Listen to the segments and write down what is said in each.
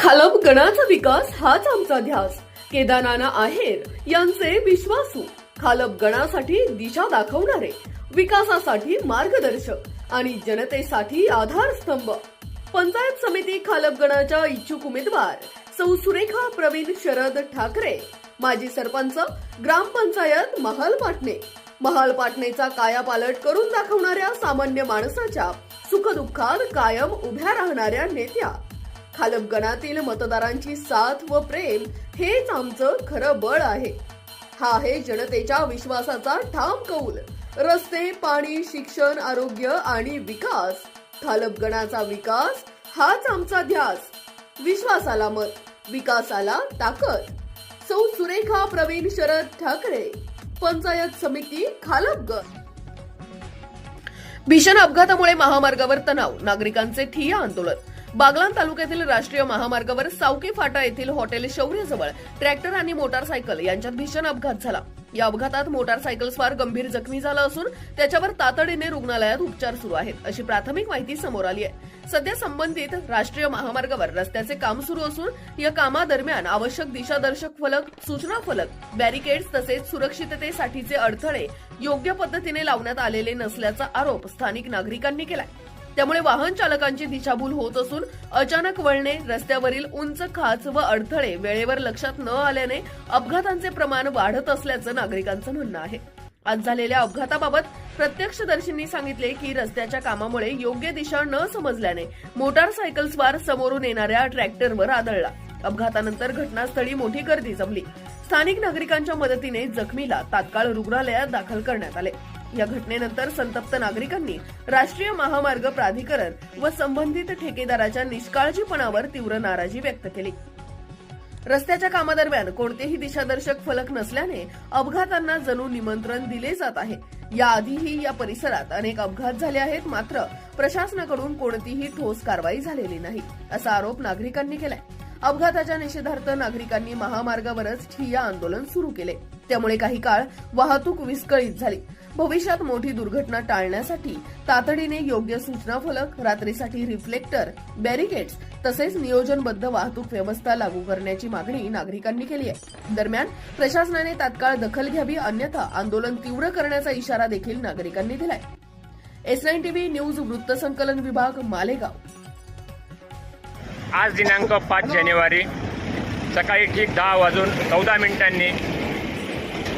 खालप गणाचा विकास हाच आमचा ध्यास. केदारनाना आहेर यांचे विश्वासू. खालप गणासाठी दिशा दाखवणारे विकासासाठी मार्गदर्शक आणि जनतेसाठी आधारस्तंभ. पंचायत समिती खालप गणाच्या इच्छुक उमेदवार सौ सुरेखा प्रवीण शरद ठाकरे. माजी सरपंच ग्रामपंचायत महाल पाटणे. महाल पाटणेचा कायापालट करून दाखवणाऱ्या सामान्य माणसाच्या सुखदुःखात कायम उभ्या राहणाऱ्या नेत्या. खालप गणातील मतदारांची साथ व प्रेम हेच आमचं खरं बळ आहे. हा आहे जनतेच्या विश्वासाचा ठाम कौल. रस्ते पाणी शिक्षण आरोग्य आणि विकास. खालप गणाचा विकास हाच आमचा ध्यास. विश्वासाला मत विकासाला ताकद. सौ सुरेखा प्रवीण शरद ठाकरे पंचायत समिती खालपगड भीषण अपघातामुळे महामार्गावर तणाव नागरिकांचे ठिय्या आंदोलन. बागलाण तालुक्यातील राष्ट्रीय महामार्गावर सावके फाटा येथील हॉटेल शौर्यजवळ ट्रॅक्टर आणि मोटारसायकल यांच्यात भीषण अपघात झाला. या अपघातात मोटारसायकल स्वार गंभीर जखमी झाला असून त्याच्यावर तातडीने रुग्णालयात उपचार सुरू आहेत अशी प्राथमिक माहिती समोर आली आहे. सध्या संबंधित राष्ट्रीय महामार्गावर रस्त्याचे काम सुरू असून या कामादरम्यान आवश्यक दिशादर्शक फलक सूचना फलक बॅरिकेड्स तसेच सुरक्षिततेसाठीचे अडथळे योग्य पद्धतीने लावण्यात आलेले नसल्याचा आरोप स्थानिक नागरिकांनी केलाय. त्यामुळे वाहन चालकांची दिशाभूल होत असून अचानक वळणे रस्त्यावरील उंच खाच व अडथळे वेळेवर लक्षात न आल्याने अपघातांचे प्रमाण वाढत असल्याचं नागरिकांचं म्हणणं आहे. आज झालेल्या अपघाताबाबत प्रत्यक्षदर्शींनी सांगितले की रस्त्याच्या कामामुळे योग्य दिशा न समजल्याने मोटारसायकल स्वार समोरून येणाऱ्या ट्रॅक्टरवर आदळला. अपघातानंतर घटनास्थळी मोठी गर्दी जमली. स्थानिक नागरिकांच्या मदतीने जखमीला तात्काळ रुग्णालयात दाखल करण्यात आले. या घटनेनंतर संतप्त नागरिकांनी राष्ट्रीय महामार्ग प्राधिकरण व संबंधित ठेकेदाराच्या निष्काळजीपणावर तीव्र नाराजी व्यक्त केली. रस्त्याच्या कामादरम्यान कोणतेही दिशादर्शक फलक नसल्याने अपघातांना जणू निमंत्रण दिले जात आहे. याआधीही या परिसरात अनेक अपघात झाले आहेत मात्र प्रशासनाकडून कोणतीही ठोस कारवाई झालेली नाही असा आरोप नागरिकांनी केलाय. अपघाताच्या निषेधार्थ नागरिकांनी महामार्गावरच ठिय्या आंदोलन सुरू केले. त्यामुळे काही काळ वाहतूक विस्कळीत झाली. भविष्यात मोठी दुर्घटना टाळण्यासाठी तातडीने योग्य सूचना फलक रात्रीसाठी रिफ्लेक्टर बॅरिकेड्स तसेच नियोजनबद्ध वाहतूक व्यवस्था लागू करण्याची मागणी नागरिकांनी केली आहे. दरम्यान प्रशासनाने तात्काळ दखल घ्यावी अन्यथा आंदोलन तीव्र करण्याचा इशारा देखील नागरिकांनी दिलाय. एस नाईन टीव्ही न्यूज वृत्तसंकलन विभाग मालेगाव. आज दिनांक पाच जानेवारी सकाळी ठीक दहा वाजून चौदा मिनिटांनी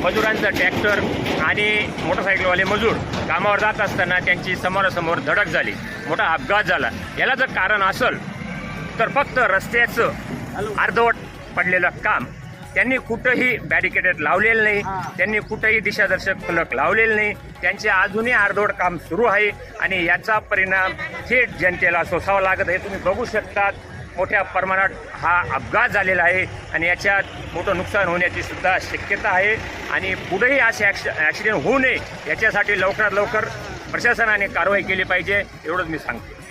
मजुरांचं ट्रॅक्टर आणि मोटरसायकलवाले मजूर कामावर जात असताना त्यांची समोरासमोर धडक झाली. मोठा अपघात झाला. याला जर कारण असेल तर फक्त रस्त्याचं अर्धवट पडलेलं काम. त्यांनी कुठंही बॅरिकेडेड लावलेलं नाही. त्यांनी कुठंही दिशादर्शक फलक लावलेलं नाही. त्यांचे अजूनही अर्धवट काम सुरू आहे आणि याचा परिणाम थेट जनतेला सोसावा लागत आहे. तुम्ही बघू शकतात मोठ्या प्रमाणात हा अपघात झालेला आहे आणि याच्यात मोठं नुकसान होण्याची सुद्धा शक्यता आहे. आणि पुढेही असे ॲक्सिडेंट होऊ नये याच्यासाठी लवकरात लवकर प्रशासनाने कारवाई केली पाहिजे एवढंच मी सांगते.